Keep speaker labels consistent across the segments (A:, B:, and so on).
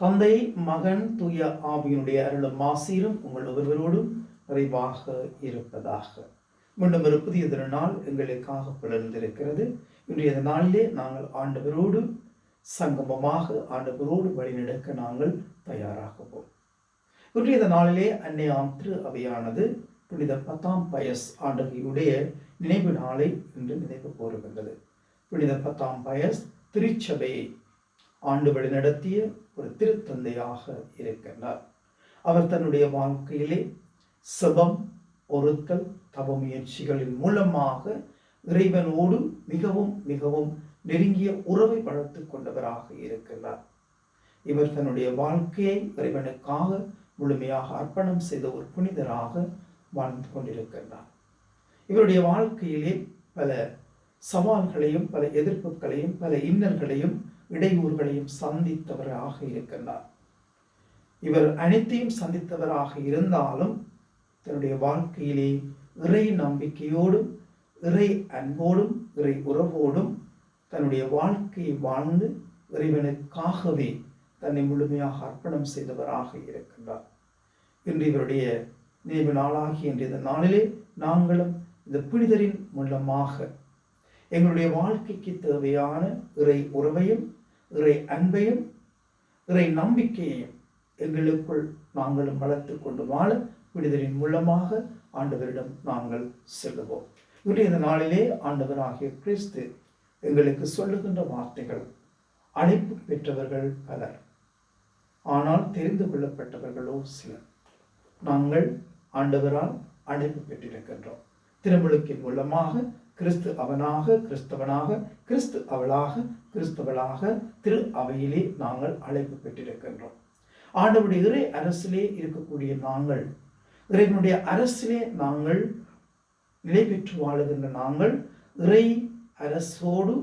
A: தந்தை மகன் தூய ஆவியினுடைய அருளும் ஆசீரும் உங்கள் ஒருவரோடும் நிறைவாக இருப்பதாக. மீண்டும் ஒரு புதிய திருநாள் எங்களுக்காக பிளர்ந்திருக்கிறது இன்றைய நாளிலே நாங்கள் ஆண்டவரோடு சங்கமமாக ஆண்டவரோடு வழிநடக்க நாங்கள் தயாராகுவோம். இன்றைய நாளிலே அன்னையாம் திரு அவையானது புனித பத்தாம் பயஸ் ஆண்டகையுடைய நினைவு நாளை இன்று நினைவு கூறுகின்றது. புனித பத்தாம் பயஸ் திருச்சபையை ஆண்டு வழி நடத்திய ஒரு திருத்தந்தையாக இருக்கின்றார். அவர் தன்னுடைய வாழ்க்கையிலே செபம் ஒருத்தல் தவ முயற்சிகளின் மூலமாக இறைவனோடு மிகவும் மிகவும் நெருங்கிய உறவை வளர்த்து கொண்டவராக இருக்கின்றார். இவர் தன்னுடைய வாழ்க்கையை இறைவனுக்காக முழுமையாக அர்ப்பணம் செய்த ஒரு புனிதராக வாழ்ந்து கொண்டிருக்கின்றார். இவருடைய வாழ்க்கையிலே பல சவால்களையும் பல எதிர்ப்புகளையும் பல இன்னல்களையும் இடையூறுகளையும் சந்தித்தவராக இருக்கின்றார். இவர் அனைத்தையும் சந்தித்தவராக இருந்தாலும் தன்னுடைய வாழ்க்கையிலே இறை நம்பிக்கையோடும் இறை அன்போடும் இறை உறவோடும் தன்னுடைய வாழ்க்கையை வாழ்ந்து இறைவனுக்காகவே தன்னை முழுமையாக அர்ப்பணம் செய்தவராக இருக்கின்றார். இன்று இவருடைய நினைவு நாளாகி இன்றைய நாளிலே நாங்களும் இந்த புனிதரின் மூலமாக எங்களுடைய வாழ்க்கைக்கு தேவையான இறை உறவையும் இறை அன்பையும் இறை நம்பிக்கையையும் எங்களுக்குள் நாங்களும் வளர்த்து கொண்டு வாழ விடுதலின் மூலமாக ஆண்டவரிடம் நாங்கள் செல்லுவோம். இன்றைய நாளிலே ஆண்டவராகிய கிறிஸ்து எங்களுக்கு சொல்லுகின்ற வார்த்தைகள் அழைப்பு பெற்றவர்கள் பலர் ஆனால் தெரிந்து கொள்ளப்பட்டவர்களோ சிலர். நாங்கள் ஆண்டவரால் அழைப்பு பெற்றிருக்கின்றோம். திருமுழுக்கின் மூலமாக கிறிஸ்து அவனாக கிறிஸ்தவனாக கிறிஸ்து அவளாக கிறிஸ்தவளாக திரு அவையிலே நாங்கள் அழைப்பு பெற்றிருக்கின்றோம். ஆண்டவருடைய இறை அரசிலே இருக்கக்கூடிய நாங்கள் இறைவனுடைய அரசிலே நாங்கள் நிலை பெற்று வாழுகின்ற நாங்கள் இறை அரசோடு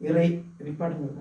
A: இறை நிப்பாடுங்க